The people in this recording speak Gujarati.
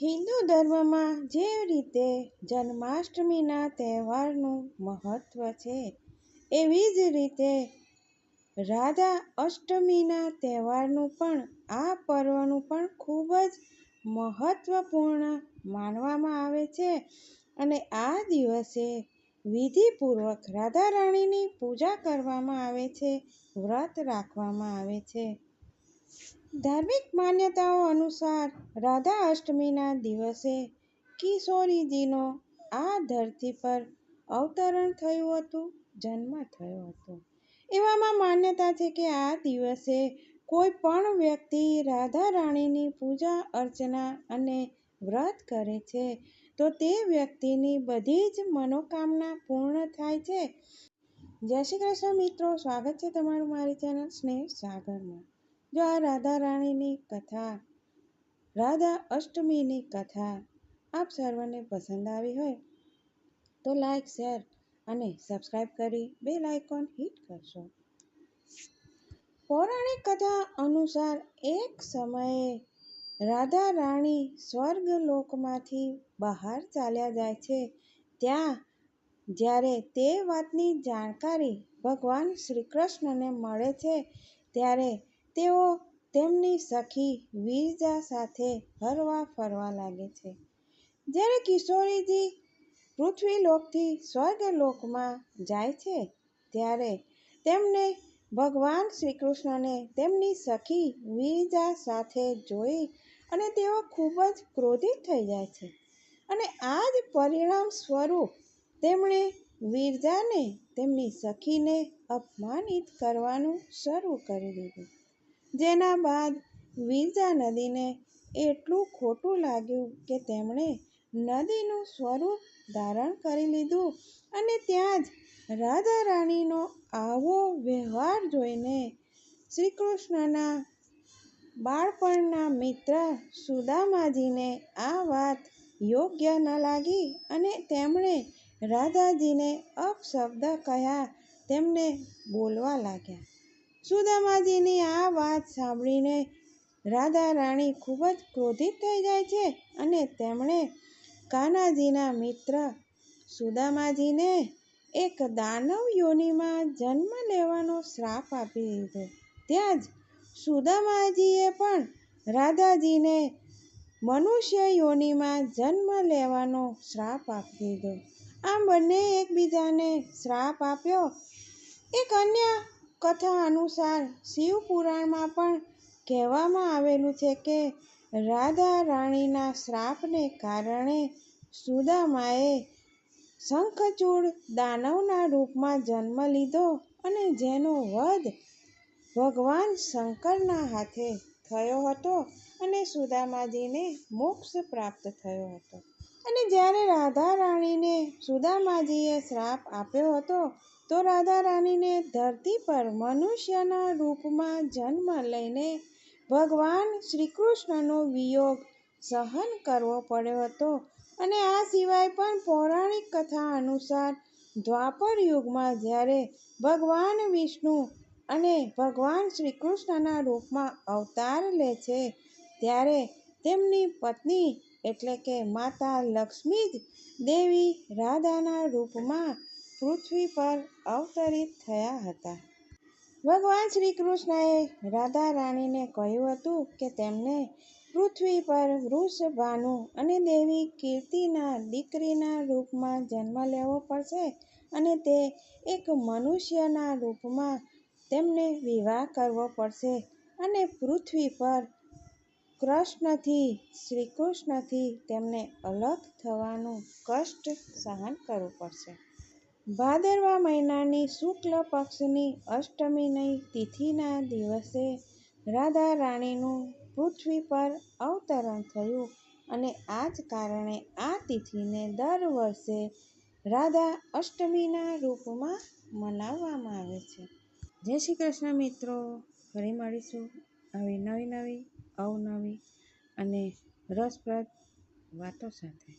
હિન્દુ ધર્મમાં જે રીતે જન્માષ્ટમીના તહેવારનું મહત્વ છે, એવી જ રીતે રાધા અષ્ટમીના તહેવારનું પણ આ પર્વનું પણ ખૂબ જ મહત્વપૂર્ણ માનવામાં આવે છે. અને આ દિવસે વિધિપૂર્વક રાધા રાણીની પૂજા કરવામાં આવે છે, વ્રત રાખવામાં આવે છે. ધાર્મિક માન્યતાઓ અનુસાર રાધા અષ્ટમીના દિવસે કિશોરીજીનો આ ધરતી પર અવતરણ થયું હતું, જન્મ થયો હતો. એવામાં માન્યતા છે કે આ દિવસે કોઈ પણ વ્યક્તિ રાધા રાણીની પૂજા અર્ચના અને વ્રત કરે છે, તો તે વ્યક્તિની બધી જ મનોકામના પૂર્ણ થાય છે. જય શ્રી કૃષ્ણ મિત્રો, સ્વાગત છે તમારું મારી ચેનલ સ્નેહ સાગરમાં. જો આ રાધા રાણીની કથા, રાધા અષ્ટમીની કથા આપ સર્વને પસંદ આવી હોય તો લાઈક શેર અને સબસ્ક્રાઈબ કરી બે લાઇકોન હિટ કરશો પૌરાણિક કથા અનુસાર એક સમયે રાધા રાણી સ્વર્ગ લોકમાંથી બહાર ચાલ્યા જાય છે. ત્યાં જ્યારે તે વાતની જાણકારી ભગવાન શ્રી કૃષ્ણને મળે છે, ત્યારે તેઓ તેમની સખી વિરજા સાથે હરવા ફરવા લાગે છે. જ્યારે કિશોરીજી પૃથ્વીલોકથી સ્વર્ગલોકમાં જાય છે, ત્યારે તેમને ભગવાન શ્રી કૃષ્ણને તેમની સખી વિરજા સાથે જોઈ અને તેઓ ખૂબ જ ક્રોધિત થઈ જાય છે. અને આ જ પરિણામ સ્વરૂપ તેમણે વિરજાને તેમની સખીને અપમાનિત કરવાનું શરૂ કરી દીધું. જેના બાદ વિરજા નદીને એટલું ખોટું લાગ્યું કે તેમણે નદીનું સ્વરૂપ ધારણ કરી લીધું અને ત્યાં જ રાધા રાણીનો આવો વ્યવહાર જોઈને શ્રી કૃષ્ણના બાળપણના મિત્ર સુદામાજીને આ વાત યોગ્ય ન લાગી અને તેમણે રાધાજીને અપશબ્દ કહ્યા, તેમને બોલવા લાગ્યા. સુદામાજીની આ વાત સાંભળીને રાધા રાણી ખૂબ જ ક્રોધિત થઈ જાય છે અને તેમણે કાન્હાજીના મિત્ર સુદામાજીને એક દાનવ યોનિમાં જન્મ લેવાનો શ્રાપ આપી દીધો. ત્યાં જ સુદામાજીએ પણ રાધાજીને મનુષ્ય યોનિમાં જન્મ લેવાનો શ્રાપ આપી દીધો. આમ બંને એકબીજાને શ્રાપ આપ્યો. એક અન્ય કથા અનુસાર શિવ પુરાણમાં પણ કહેવામાં આવેલું છે કે રાધા રાણીના શ્રાપને કારણે સુદામાએ શંખચૂડ દાનવના રૂપમાં જન્મ લીધો અને જેનો વધ ભગવાન શંકરના હાથે થયો હતો અને સુદામાજીને મોક્ષ પ્રાપ્ત થયો હતો. અને જ્યારે રાધા રાણીને સુદામાજીએ શ્રાપ આપ્યો હતો, તો રાધા રાણીને ધરતી પર મનુષ્યના રૂપમાં જન્મ લઈને ભગવાન શ્રી કૃષ્ણનો વિયોગ સહન કરવો પડ્યો હતો. અને આ સિવાય પણ પૌરાણિક કથા અનુસાર દ્વાપર યુગમાં જ્યારે ભગવાન વિષ્ણુ અને ભગવાન શ્રી કૃષ્ણના રૂપમાં અવતાર લે છે, ત્યારે તેમની પત્ની એટલે કે માતા લક્ષ્મી જ દેવી રાધાના રૂપમાં પૃથ્વી પર અવતરિત થયા હતા. ભગવાન શ્રી કૃષ્ણએ રાધા રાણીને કહ્યું હતું કે તેમને પૃથ્વી પર વૃષભાનુ અને દેવી કીર્તિના દીકરીના રૂપમાં જન્મ લેવો પડશે અને તે એક મનુષ્યના રૂપમાં તેમને વિવાહ કરવો પડશે અને પૃથ્વી પર કૃષ્ણથી શ્રી કૃષ્ણથી તેમને અલગ થવાનું કષ્ટ સહન કરવું પડશે. ભાદરવા મહિનાની શુક્લ પક્ષની અષ્ટમીની તિથિના દિવસે રાધા રાણીનું પૃથ્વી પર અવતરણ થયું અને આ જ કારણે આ તિથિને દર વર્ષે રાધા અષ્ટમીના રૂપમાં મનાવવામાં આવે છે. જય શ્રી કૃષ્ણ મિત્રો. ફરી મળીશું આવી નવી નવી અવનવી અને રસપ્રદ વાતો સાથે.